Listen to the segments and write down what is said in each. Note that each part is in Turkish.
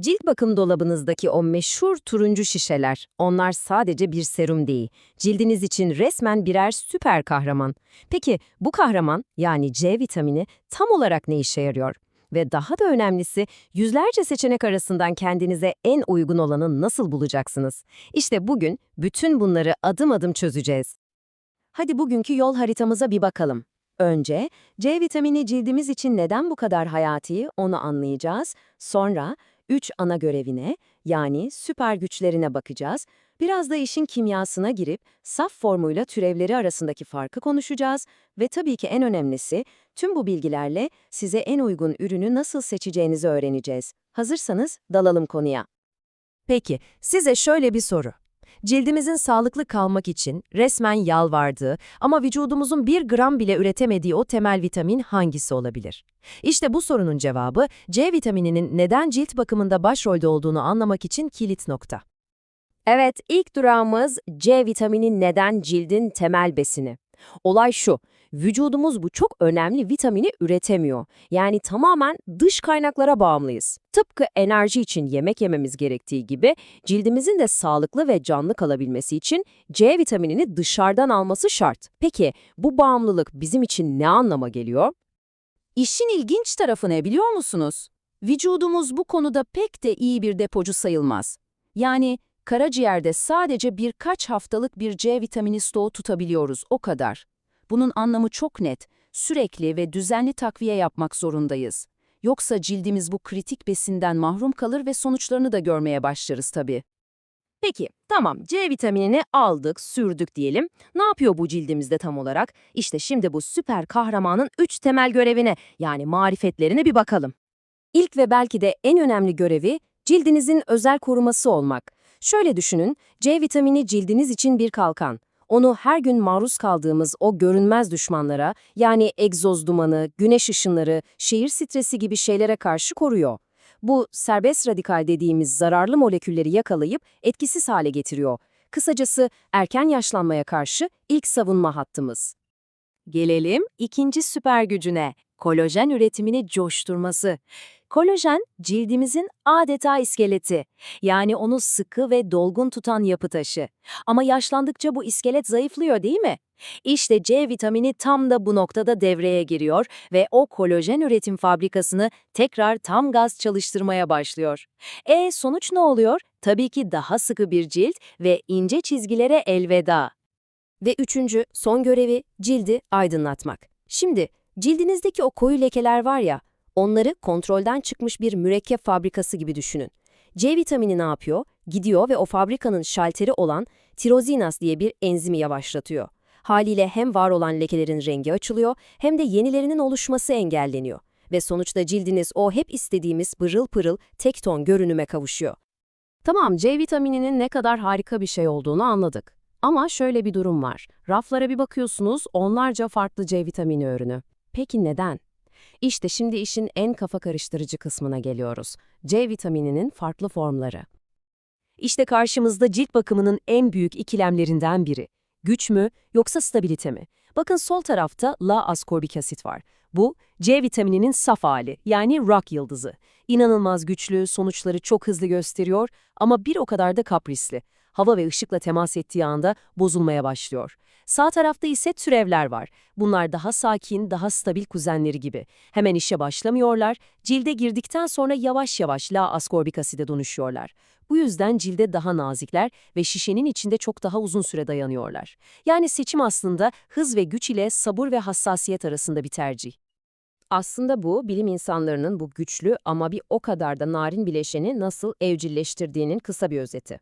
Cilt bakım dolabınızdaki o meşhur turuncu şişeler, onlar sadece bir serum değil. Cildiniz için resmen birer süper kahraman. Peki bu kahraman, yani C vitamini tam olarak ne işe yarıyor? Ve daha da önemlisi, yüzlerce seçenek arasından kendinize en uygun olanı nasıl bulacaksınız? İşte bugün bütün bunları adım adım çözeceğiz. Hadi bugünkü yol haritamıza bir bakalım. Önce C vitamini cildimiz için neden bu kadar hayati onu anlayacağız. Sonra 3 ana görevine yani süper güçlerine bakacağız. Biraz da işin kimyasına girip saf formuyla türevleri arasındaki farkı konuşacağız ve tabii ki en önemlisi tüm bu bilgilerle size en uygun ürünü nasıl seçeceğinizi öğreneceğiz. Hazırsanız dalalım konuya. Peki, size şöyle bir soru. Cildimizin sağlıklı kalmak için resmen yalvardığı ama vücudumuzun bir gram bile üretemediği o temel vitamin hangisi olabilir? İşte bu sorunun cevabı C vitamininin neden cilt bakımında başrolde olduğunu anlamak için kilit nokta. Evet, ilk durağımız C vitamini neden cildin temel besini. Olay şu, vücudumuz bu çok önemli vitamini üretemiyor. Yani tamamen dış kaynaklara bağımlıyız. Tıpkı enerji için yemek yememiz gerektiği gibi cildimizin de sağlıklı ve canlı kalabilmesi için C vitaminini dışarıdan alması şart. Peki bu bağımlılık bizim için ne anlama geliyor? İşin ilginç tarafı ne biliyor musunuz? Vücudumuz bu konuda pek de iyi bir depocu sayılmaz. Yani karaciğerde sadece birkaç haftalık bir C vitamini stoğu tutabiliyoruz, o kadar. Bunun anlamı çok net, sürekli ve düzenli takviye yapmak zorundayız. Yoksa cildimiz bu kritik besinden mahrum kalır ve sonuçlarını da görmeye başlarız tabii. Peki, tamam C vitaminini aldık, sürdük diyelim. Ne yapıyor bu cildimizde tam olarak? İşte şimdi bu süper kahramanın üç temel görevine yani marifetlerine bir bakalım. İlk ve belki de en önemli görevi cildinizin özel koruması olmak. Şöyle düşünün, C vitamini cildiniz için bir kalkan. Onu her gün maruz kaldığımız o görünmez düşmanlara, yani egzoz dumanı, güneş ışınları, şehir stresi gibi şeylere karşı koruyor. Bu serbest radikal dediğimiz zararlı molekülleri yakalayıp etkisiz hale getiriyor. Kısacası erken yaşlanmaya karşı ilk savunma hattımız. Gelelim ikinci süper gücüne, kolajen üretimini coşturması. Kolajen, cildimizin adeta iskeleti. Yani onu sıkı ve dolgun tutan yapı taşı. Ama yaşlandıkça bu iskelet zayıflıyor değil mi? İşte C vitamini tam da bu noktada devreye giriyor ve o kolajen üretim fabrikasını tekrar tam gaz çalıştırmaya başlıyor. E sonuç ne oluyor? Tabii ki daha sıkı bir cilt ve ince çizgilere elveda. Ve üçüncü, son görevi cildi aydınlatmak. Şimdi cildinizdeki o koyu lekeler var ya, onları kontrolden çıkmış bir mürekkep fabrikası gibi düşünün. C vitamini ne yapıyor? Gidiyor ve o fabrikanın şalteri olan tirozinas diye bir enzimi yavaşlatıyor. Haliyle hem var olan lekelerin rengi açılıyor hem de yenilerinin oluşması engelleniyor. Ve sonuçta cildiniz o hep istediğimiz pırıl pırıl tek ton görünüme kavuşuyor. Tamam, C vitamininin ne kadar harika bir şey olduğunu anladık. Ama şöyle bir durum var. Raflara bir bakıyorsunuz onlarca farklı C vitamini ürünü. Peki neden? İşte şimdi işin en kafa karıştırıcı kısmına geliyoruz. C vitamininin farklı formları. İşte karşımızda cilt bakımının en büyük ikilemlerinden biri. Güç mü yoksa stabilite mi? Bakın sol tarafta La askorbik asit var. Bu C vitamininin saf hali yani rock yıldızı. İnanılmaz güçlü, sonuçları çok hızlı gösteriyor ama bir o kadar da kaprisli. Hava ve ışıkla temas ettiği anda bozulmaya başlıyor. Sağ tarafta ise türevler var. Bunlar daha sakin, daha stabil kuzenleri gibi. Hemen işe başlamıyorlar, cilde girdikten sonra yavaş yavaş La askorbik aside dönüşüyorlar. Bu yüzden cilde daha nazikler ve şişenin içinde çok daha uzun süre dayanıyorlar. Yani seçim aslında hız ve güç ile sabır ve hassasiyet arasında bir tercih. Aslında bu, bilim insanlarının bu güçlü ama bir o kadar da narin bileşeni nasıl evcilleştirdiğinin kısa bir özeti.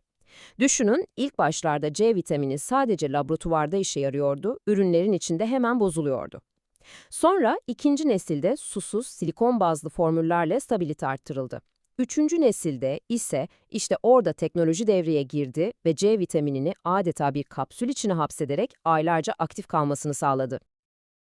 Düşünün, ilk başlarda C vitamini sadece laboratuvarda işe yarıyordu, ürünlerin içinde hemen bozuluyordu. Sonra ikinci nesilde susuz silikon bazlı formüllerle stabilite arttırıldı. Üçüncü nesilde ise işte orada teknoloji devreye girdi ve C vitaminini adeta bir kapsül içine hapsederek aylarca aktif kalmasını sağladı.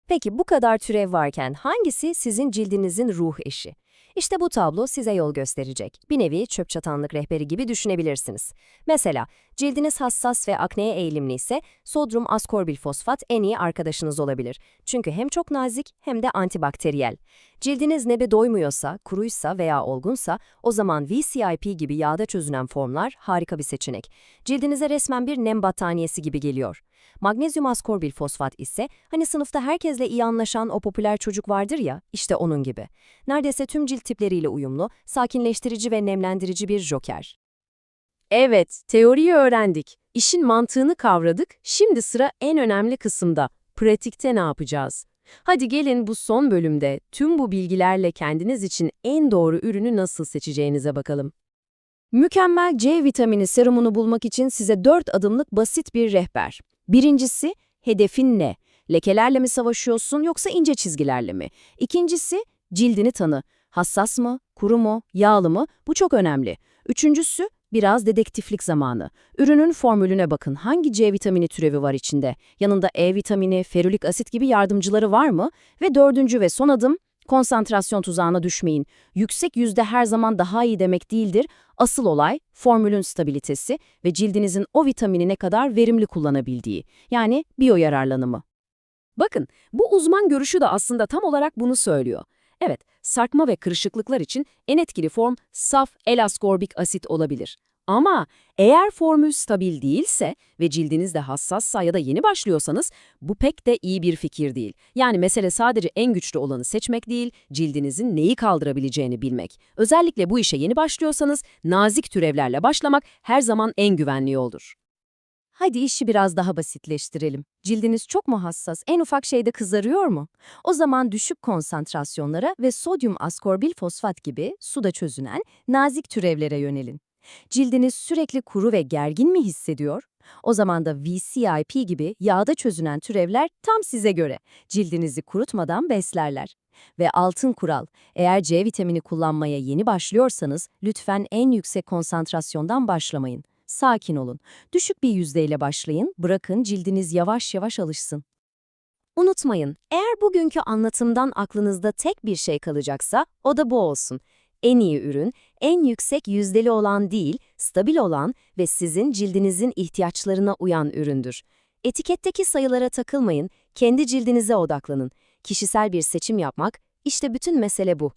Peki bu kadar türev varken hangisi sizin cildinizin ruh eşi? İşte bu tablo size yol gösterecek. Bir nevi çöp çatanlık rehberi gibi düşünebilirsiniz. Mesela cildiniz hassas ve akneye eğilimli ise sodyum askorbil fosfat en iyi arkadaşınız olabilir. Çünkü hem çok nazik hem de antibakteriyel. Cildiniz nebe doymuyorsa, kuruysa veya olgunsa o zaman VCIP gibi yağda çözünen formlar harika bir seçenek. Cildinize resmen bir nem battaniyesi gibi geliyor. Magnezyum askorbil fosfat ise hani sınıfta herkesle iyi anlaşan o popüler çocuk vardır ya, işte onun gibi. Neredeyse tüm cilt tipleriyle uyumlu, sakinleştirici ve nemlendirici bir joker. Evet, teoriyi öğrendik. İşin mantığını kavradık. Şimdi sıra en önemli kısımda. Pratikte ne yapacağız? Hadi gelin bu son bölümde tüm bu bilgilerle kendiniz için en doğru ürünü nasıl seçeceğinize bakalım. Mükemmel C vitamini serumunu bulmak için size 4 adımlık basit bir rehber. Birincisi, hedefin ne? Lekelerle mi savaşıyorsun yoksa ince çizgilerle mi? İkincisi, cildini tanı. Hassas mı, kuru mu, yağlı mı? Bu çok önemli. Üçüncüsü, biraz dedektiflik zamanı. Ürünün formülüne bakın. Hangi C vitamini türevi var içinde? Yanında E vitamini, ferulik asit gibi yardımcıları var mı? Ve dördüncü ve son adım, konsantrasyon tuzağına düşmeyin. Yüksek yüzde her zaman daha iyi demek değildir. Asıl olay formülün stabilitesi ve cildinizin o vitamini ne kadar verimli kullanabildiği. Yani biyoyararlanımı. Bakın, bu uzman görüşü de aslında tam olarak bunu söylüyor. Evet, sarkma ve kırışıklıklar için en etkili form saf L-ascorbik asit olabilir. Ama eğer formül stabil değilse ve cildiniz de hassassa ya da yeni başlıyorsanız bu pek de iyi bir fikir değil. Yani mesele sadece en güçlü olanı seçmek değil, cildinizin neyi kaldırabileceğini bilmek. Özellikle bu işe yeni başlıyorsanız nazik türevlerle başlamak her zaman en güvenli yoldur. Hadi işi biraz daha basitleştirelim. Cildiniz çok mu hassas, en ufak şeyde kızarıyor mu? O zaman düşük konsantrasyonlara ve sodyum askorbil fosfat gibi suda çözünen nazik türevlere yönelin. Cildiniz sürekli kuru ve gergin mi hissediyor? O zaman da VCIP gibi yağda çözünen türevler tam size göre. Cildinizi kurutmadan beslerler. Ve altın kural, eğer C vitamini kullanmaya yeni başlıyorsanız lütfen en yüksek konsantrasyondan başlamayın. Sakin olun. Düşük bir yüzdeyle başlayın, bırakın cildiniz yavaş yavaş alışsın. Unutmayın, eğer bugünkü anlatımdan aklınızda tek bir şey kalacaksa o da bu olsun. En iyi ürün, en yüksek yüzdeli olan değil, stabil olan ve sizin cildinizin ihtiyaçlarına uyan üründür. Etiketteki sayılara takılmayın, kendi cildinize odaklanın. Kişisel bir seçim yapmak, işte bütün mesele bu.